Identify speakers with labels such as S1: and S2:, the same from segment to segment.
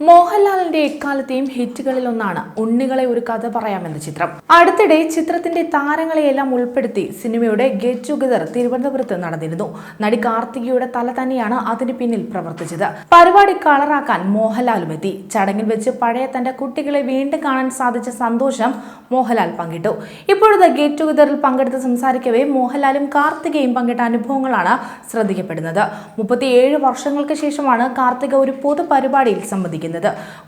S1: മോഹൻലാലിന്റെ എക്കാലത്തെയും ഹിറ്റുകളിൽ ഒന്നാണ് ഉണ്ണികളെ ഒരു കഥ പറയാമെന്ന ചിത്രം. അടുത്തിടെ ചിത്രത്തിന്റെ താരങ്ങളെയെല്ലാം ഉൾപ്പെടുത്തി സിനിമയുടെ ഗെറ്റ് ടുഗദർ തിരുവനന്തപുരത്ത് നടന്നിരുന്നു. നടി കാർത്തികയുടെ തല തന്നെയാണ് അതിന് പിന്നിൽ പ്രവർത്തിച്ചത്. പരിപാടി കളറാക്കാൻ മോഹൻലാലും എത്തി. ചടങ്ങിൽ വെച്ച് പഴയ തന്റെ കുട്ടികളെ വീണ്ടും കാണാൻ സാധിച്ച സന്തോഷം മോഹൻലാൽ പങ്കിട്ടു. ഇപ്പോഴത്തെ ഗെറ്റ് ടുഗദറിൽ പങ്കെടുത്ത് സംസാരിക്കവേ മോഹൻലാലും കാർത്തികയും പങ്കിട്ട അനുഭവങ്ങളാണ് ശ്രദ്ധിക്കപ്പെടുന്നത്. മുപ്പത്തിയേഴ് വർഷങ്ങൾക്ക് ശേഷമാണ് കാർത്തിക ഒരു പൊതു പരിപാടിയിൽ സംബന്ധിക്കുന്നത്.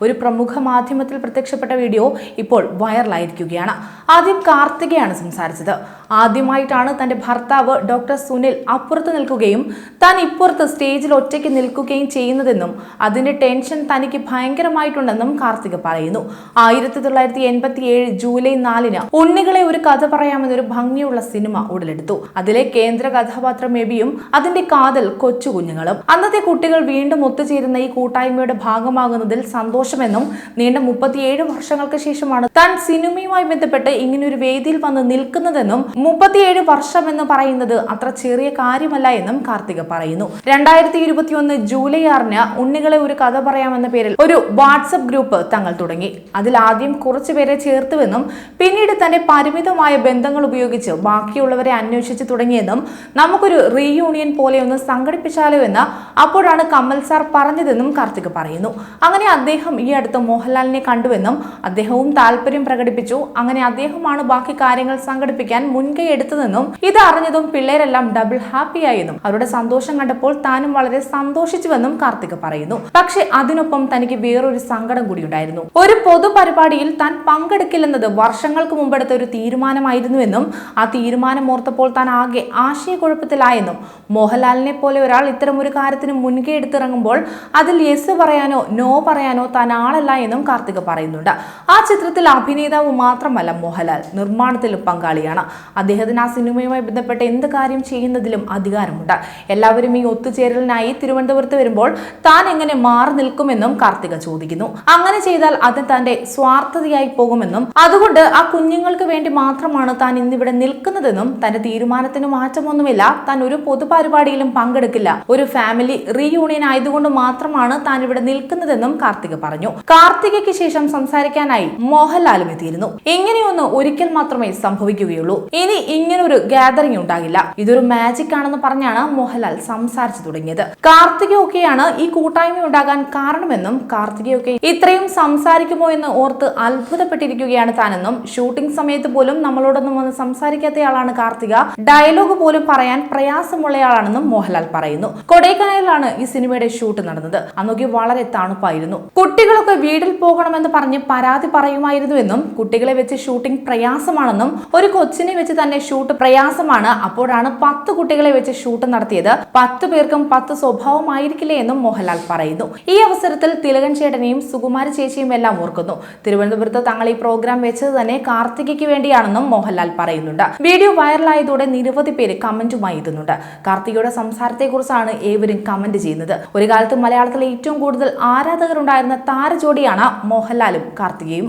S1: ഒരു പ്രമുഖ മാധ്യമത്തിൽ പ്രത്യക്ഷപ്പെട്ട വീഡിയോ ഇപ്പോൾ വൈറലായിരിക്കുകയാണ്. ആദ്യം കാർത്തികയാണ് സംസാരിച്ചത്. ആദ്യമായിട്ടാണ് തന്റെ ഭർത്താവ് ഡോക്ടർ സുനിൽ അപ്പുറത്ത് നിൽക്കുകയും താൻ ഇപ്പുറത്ത് സ്റ്റേജിൽ ഒറ്റയ്ക്ക് നിൽക്കുകയും ചെയ്യുന്നതെന്നും അതിന്റെ ടെൻഷൻ തനിക്ക് ഭയങ്കരമായിട്ടുണ്ടെന്നും കാർത്തിക പറയുന്നു. ആയിരത്തി തൊള്ളായിരത്തി എൺപത്തി ഏഴ് ജൂലൈ നാലിന് ഉണ്ണികളെ ഒരു കഥ പറയാമെന്നൊരു ഭംഗിയുള്ള സിനിമ ഉടലെടുത്തു. അതിലെ കേന്ദ്ര കഥാപാത്രം എബിയും അതിന്റെ കാതൽ കൊച്ചുകുഞ്ഞുങ്ങളും അന്നത്തെ കുട്ടികൾ വീണ്ടും ഒത്തുചേരുന്ന ഈ കൂട്ടായ്മയുടെ ഭാഗമാകുന്നതിൽ സന്തോഷമെന്നും നീണ്ട മുപ്പത്തിയേഴ് വർഷങ്ങൾക്ക് ശേഷമാണ് താൻ സിനിമയുമായി ബന്ധപ്പെട്ട് ഒരു വേദിയിൽ വന്ന് നിൽക്കുന്നതെന്നും മുപ്പത്തിയേഴ് വർഷം എന്ന് പറയുന്നത് അത്ര ചെറിയ കാര്യമല്ല എന്നും കാർത്തിക പറയുന്നു. രണ്ടായിരത്തി ഇരുപത്തിയൊന്ന് ജൂലൈ ആറിന് ഉണ്ണികളെ ഒരു കഥ പറയാമെന്ന പേരിൽ ഒരു വാട്സപ്പ് ഗ്രൂപ്പ് തങ്ങൾ തുടങ്ങി. അതിൽ ആദ്യം കുറച്ചുപേരെ ചേർത്തുവെന്നും പിന്നീട് തന്റെ പരിമിതമായ ബന്ധങ്ങൾ ഉപയോഗിച്ച് ബാക്കിയുള്ളവരെ അന്വേഷിച്ച് തുടങ്ങിയെന്നും നമുക്കൊരു റീയൂണിയൻ പോലെ ഒന്ന് സംഘടിപ്പിച്ചാലോ എന്ന് അപ്പോഴാണ് കമൽ സാർ പറഞ്ഞതെന്നും കാർത്തിക് പറയുന്നു. അങ്ങനെ അദ്ദേഹം ഈ അടുത്ത് മോഹൻലാലിനെ കണ്ടുവെന്നും അദ്ദേഹവും താല്പര്യം പ്രകടിപ്പിച്ചു. അങ്ങനെ അദ്ദേഹമാണ് ബാക്കി കാര്യങ്ങൾ സംഘടിപ്പിക്കാൻ മുൻകൈ എടുത്തതെന്നും ഇത് അറിഞ്ഞതും പിള്ളേരെല്ലാം ഡബിൾ ഹാപ്പിയായെന്നും അവരുടെ സന്തോഷം കണ്ടപ്പോൾ താനും വളരെ സന്തോഷിച്ചുവെന്നും കാർത്തിക് പറയുന്നു. പക്ഷെ അതിനൊപ്പം തനിക്ക് വേറൊരു സങ്കടം കൂടി ഉണ്ടായിരുന്നു. ഒരു പൊതുപരിപാടിയിൽ താൻ പങ്കെടുക്കില്ലെന്നത് വർഷങ്ങൾക്ക് മുമ്പെടുത്ത ഒരു തീരുമാനമായിരുന്നുവെന്നും ആ തീരുമാനം ഓർത്തപ്പോൾ താൻ ആകെ ആശയക്കുഴപ്പത്തിലായെന്നും മോഹൻലാലിനെ പോലെ ഒരാൾ ഇത്തരം ഒരു കാര്യത്തിന് മുൻകൈ എടുത്തിറങ്ങുമ്പോൾ അതിൽ യെസ് പറയാനോ നോ പറയാനോ താൻ ആളല്ല എന്നും കാർത്തിക് പറയുന്നുണ്ട്. ആ ചിത്രത്തിൽ അഭിനേതാവ് മാത്രമല്ല മോഹൻലാൽ നിർമ്മാണത്തിലും പങ്കാളിയാണ്. അദ്ദേഹത്തിന് ആ സിനിമയുമായി ബന്ധപ്പെട്ട എന്ത് കാര്യം ചെയ്യുന്നതിലും അധികാരമുണ്ട്. എല്ലാവരും ഈ ഒത്തുചേരലിനായി തിരുവനന്തപുരത്ത് വരുമ്പോൾ താൻ എങ്ങനെ മാറി നിൽക്കുമെന്നും കാർത്തിക ചോദിക്കുന്നു. അങ്ങനെ ചെയ്താൽ അത് തന്റെ സ്വാർത്ഥതയായി പോകുമെന്നും അതുകൊണ്ട് ആ കുഞ്ഞുങ്ങൾക്ക് വേണ്ടി മാത്രമാണ് താൻ ഇന്നിവിടെ നിൽക്കുന്നതെന്നും തന്റെ തീരുമാനത്തിന് മാറ്റമൊന്നുമില്ല താൻ ഒരു പൊതുപരിപാടിയിലും പങ്കെടുക്കില്ല. ഒരു ഫാമിലി റീയൂണിയൻ ആയതുകൊണ്ട് മാത്രമാണ് താൻ ഇവിടെ നിൽക്കുന്നതെന്നും കാർത്തിക പറഞ്ഞു. കാർത്തികയ്ക്ക് ശേഷം സംസാരിക്കാനായി മോഹൻലാലും എത്തിയിരുന്നു. ഇങ്ങനെയൊന്ന് ഒരിക്കൽ മാത്രമേ സംഭവിക്കുകയുള്ളൂ. ഇനി ഇങ്ങനൊരു ഗാദറിംഗ് ഉണ്ടാകില്ല. ഇതൊരു മാജിക് ആണെന്ന് പറഞ്ഞാണ് മോഹൻലാൽ സംസാരിച്ചു തുടങ്ങിയത്. കാർത്തികയൊക്കെയാണ് ഈ കൂട്ടായ്മ ഉണ്ടാകാൻ കാരണമെന്നും കാർത്തികയൊക്കെ ഇത്രയും സംസാരിക്കുമോ എന്ന് ഓർത്ത് അത്ഭുതപ്പെട്ടിരിക്കുകയാണ് താനെന്നും ഷൂട്ടിംഗ് സമയത്ത് പോലും നമ്മളോടൊന്നും വന്ന് സംസാരിക്കാത്തയാളാണ് കാർത്തിക. ഡയലോഗ് പോലും പറയാൻ പ്രയാസമുള്ളയാളാണെന്നും മോഹൻലാൽ പറയുന്നു. കൊടൈക്കനാലിലാണ് ഈ സിനിമയുടെ ഷൂട്ട് നടന്നത്. അന്നൊക്കെ വളരെ തണുപ്പായിരുന്നു. കുട്ടികളൊക്കെ വീട്ടിൽ പോകണമെന്ന് പറഞ്ഞ് പരാതി പറയുമായിരുന്നുവെന്നും കുട്ടികളെ വെച്ച് ഷൂട്ടിംഗ് പ്രയാസമാണെന്നും ഒരു കൊച്ചിനെ വെച്ച് തന്നെ ഷൂട്ട് പ്രയാസമാണ്. അപ്പോഴാണ് പത്ത് കുട്ടികളെ വെച്ച് ഷൂട്ട് നടത്തിയത്. പത്ത് പേർക്കും പത്ത് സ്വഭാവമായിരിക്കില്ലേ എന്നും മോഹൻലാൽ പറയുന്നു. ഈ അവസരത്തിൽ തിലകൻ ചേട്ടനെയും സുകുമാരി ചേച്ചിയും എല്ലാം ഓർക്കുന്നു. തിരുവനന്തപുരത്ത് തങ്ങൾ ഈ പ്രോഗ്രാം വെച്ചത് തന്നെ കാർത്തികയ്ക്ക് വേണ്ടിയാണെന്നും മോഹൻലാൽ പറയുന്നുണ്ട്. വീഡിയോ വൈറലായതോടെ നിരവധി പേര് കമന്റുമായി എത്തുന്നുണ്ട് കാർത്തികയുടെ സംസാരത്തെക്കുറിച്ചാണ് ഏവരും കമന്റ് ചെയ്യുന്നത്. ഒരു കാലത്ത് മലയാളത്തിലെ ഏറ്റവും കൂടുതൽ ആരാധകരുണ്ടായിരുന്ന താരജോഡിയാണ് മോഹൻലാലും കാർത്തികയും.